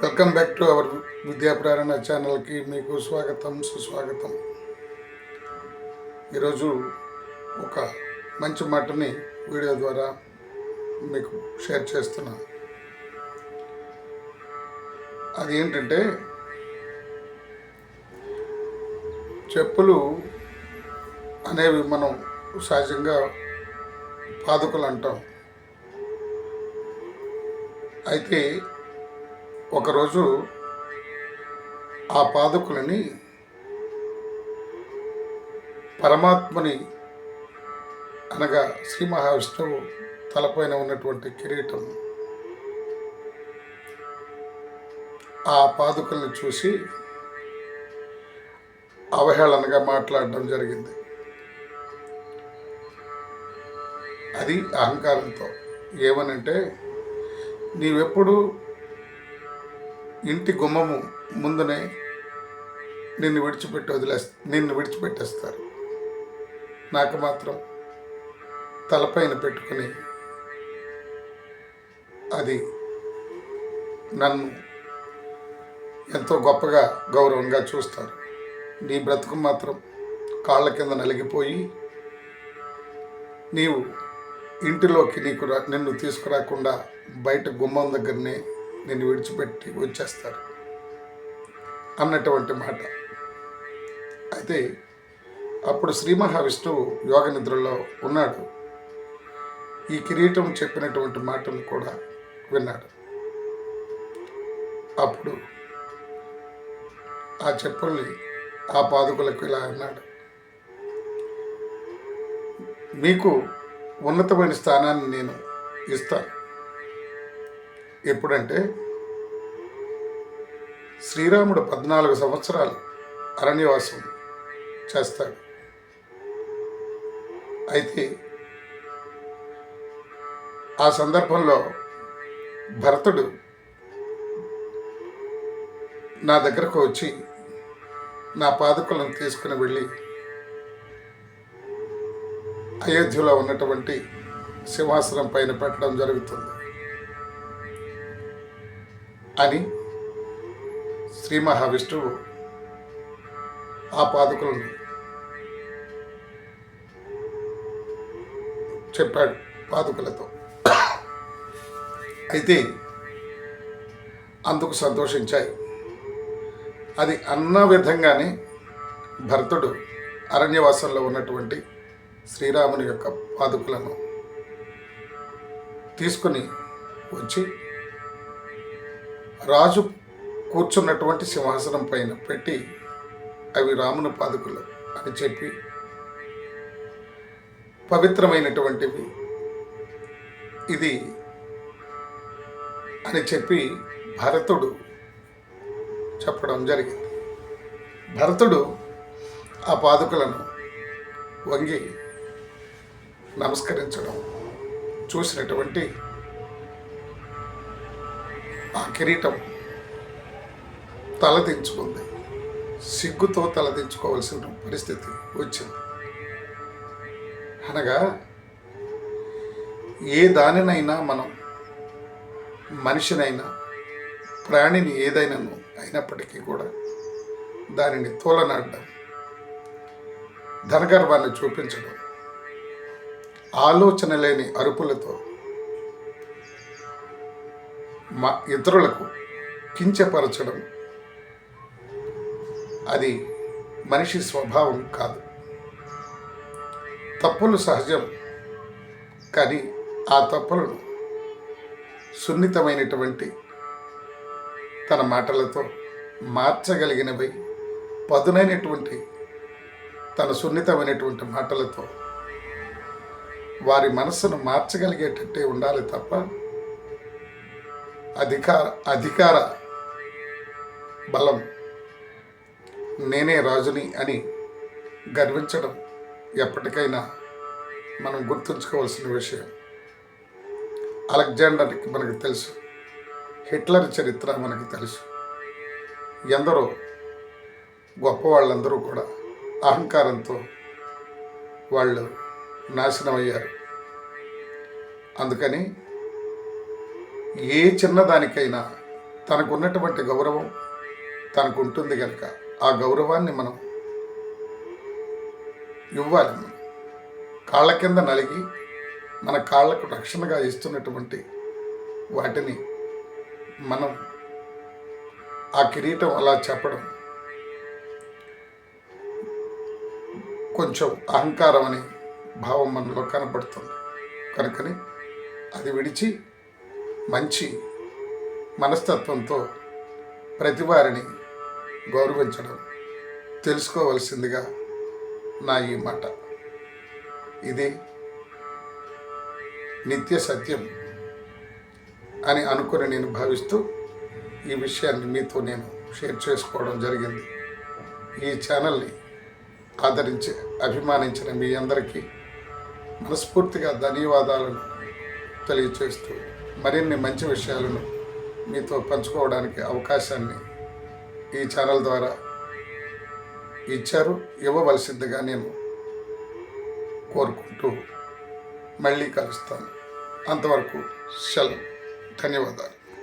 Welcome back to our విద్యా ప్రేరణ ఛానల్కి మీకు స్వాగతం సుస్వాగతం. ఈరోజు ఒక మంచి మాటని వీడియో ద్వారా మీకు షేర్ చేస్తున్నాను అది ఏంటంటే చెప్పులు అనేవి మనం సహజంగా పాదుకలు అంటాం. అయితే ఒకరోజు ఆ పాదుకులని పరమాత్మని అనగా శ్రీ మహావిష్ణువు తలపైన ఉన్నటువంటి కిరీటం ఆ పాదుకల్ని చూసి అవహేళనగా మాట్లాడడం జరిగింది. అది అహంకారంతో. ఏమనంటే నీవెప్పుడు ఇంటి గుమ్మము ముందునే నిన్ను విడిచిపెట్టి వదిలేస్ నిన్ను విడిచిపెట్టేస్తారు. నాకు మాత్రం తలపైన పెట్టుకొని అది నన్ను ఎంతో గొప్పగా గౌరవంగా చూస్తారు. నీ బ్రతుకు మాత్రం కాళ్ళ కింద నలిగిపోయి నీవు ఇంటిలోకి నీకు రా- నిన్ను తీసుకురాకుండా బయట గుమ్మం దగ్గరనే నిన్ను విడిచిపెట్టి వచ్చేస్తారు అన్నటువంటి మాట. అయితే అప్పుడు శ్రీ మహావిష్ణువు యోగ నిద్రలో ఉన్నాడు. ఈ కిరీటం చెప్పినటువంటి మాటను కూడా విన్నాడు. అప్పుడు ఆ చెప్పుల్ని ఆ పాదుకులకు ఇలా అన్నాడు. మీకు ఉన్నతమైన స్థానాన్ని నేను ఇస్తాను. ఎప్పుడంటే శ్రీరాముడు పద్నాలుగు సంవత్సరాలు అరణ్యవాసం చేస్తాడు. అయితే ఆ సందర్భంలో భరతుడు నా దగ్గరకు వచ్చి నా పాదుకలను తీసుకుని వెళ్ళి అయోధ్యలో ఉన్నటువంటి సింహాసనం పైన పెట్టడం జరుగుతుంది. అని శ్రీ మహావిష్ణువు ఆ పాదుకులను చెప్పాడు పాదుకలతో. అయితే అందుకు సంతోషించాయి. అది అన్న విధంగానే భరతుడు అరణ్యవాసంలో ఉన్నటువంటి శ్రీరాముని యొక్క పాదుకలను తీసుకొని వచ్చి రాజు కూర్చున్నటువంటి సింహాసనం పైన పెట్టి అవి రాముని పాదుకులు అని చెప్పి పవిత్రమైనటువంటివి. ఇది అని చెప్పి భరతుడు చెప్పడం జరిగింది. భరతుడు ఆ పాదుకలను వంగి నమస్కరించడం చూసినటువంటి ఆ కిరీటం తలదించుకుంది సిగ్గుతో తలదించుకోవాల్సిన పరిస్థితి వచ్చింది. అనగా ఏ దానినైనా మనం మనిషినైనా ప్రాణిని ఏదైనాను అయినప్పటికీ కూడా దానిని తోలనాడడం ధనగర్వాన్ని చూపించడం ఆలోచన లేని అరుపులతో మా ఇతరులకు కించపరచడం అది మనిషి స్వభావం కాదు. తప్పులు సహజం కానీ ఆ తప్పులను సున్నితమైనటువంటి తన మాటలతో మార్చగలిగినవి పదునైనటువంటి తన సున్నితమైనటువంటి మాటలతో వారి మనస్సును మార్చగలిగేటట్టే ఉండాలి తప్ప అధికార అధికార బలం నేనే రాజుని అని గర్వించడం ఎప్పటికైనా మనం గుర్తుంచుకోవాల్సిన విషయం. అలెగ్జాండర్కి మనకు తెలుసు హిట్లర్ చరిత్ర మనకు తెలుసు. ఎందరో గొప్ప వాళ్ళందరూ కూడా అహంకారంతో వాళ్ళు నాశనం అయ్యారు అందుకని ఏ చిన్నదానికైనా తనకున్నటువంటి గౌరవం తనకు ఉంటుంది కనుక ఆ గౌరవాన్ని మనం ఇవ్వాలి మనం. కాళ్ళ కింద నలిగి మన కాళ్ళకు రక్షణగా ఇస్తున్నటువంటి వాటిని మనం ఆ కిరీటం అలా చెప్పడం కొంచెం అహంకారం అనే భావం మనలో కనపడుతుంది. కనుకని అది విడిచి మంచి మనస్తత్వంతో ప్రతి వారిని గౌరవించడం తెలుసుకోవలసిందిగా నా ఈ మాట. ఇది నిత్య సత్యం అని అనుకుని నేను భావిస్తూ ఈ విషయాన్ని మీతో నేను షేర్ చేసుకోవడం జరిగింది. ఈ ఛానల్ని ఆదరించి అభిమానించిన మీ అందరికీ మనస్ఫూర్తిగా ధన్యవాదాలను తెలియచేస్తూ మరిన్ని మంచి విషయాలను మీతో పంచుకోవడానికి అవకాశాన్ని ఈ ఛానల్ ద్వారా ఇచ్చారు. ఇవ్వవలసిందిగా నేను కోరుకుంటూ మళ్ళీ కలుస్తాను. అంతవరకు సెలవు. ధన్యవాదాలు.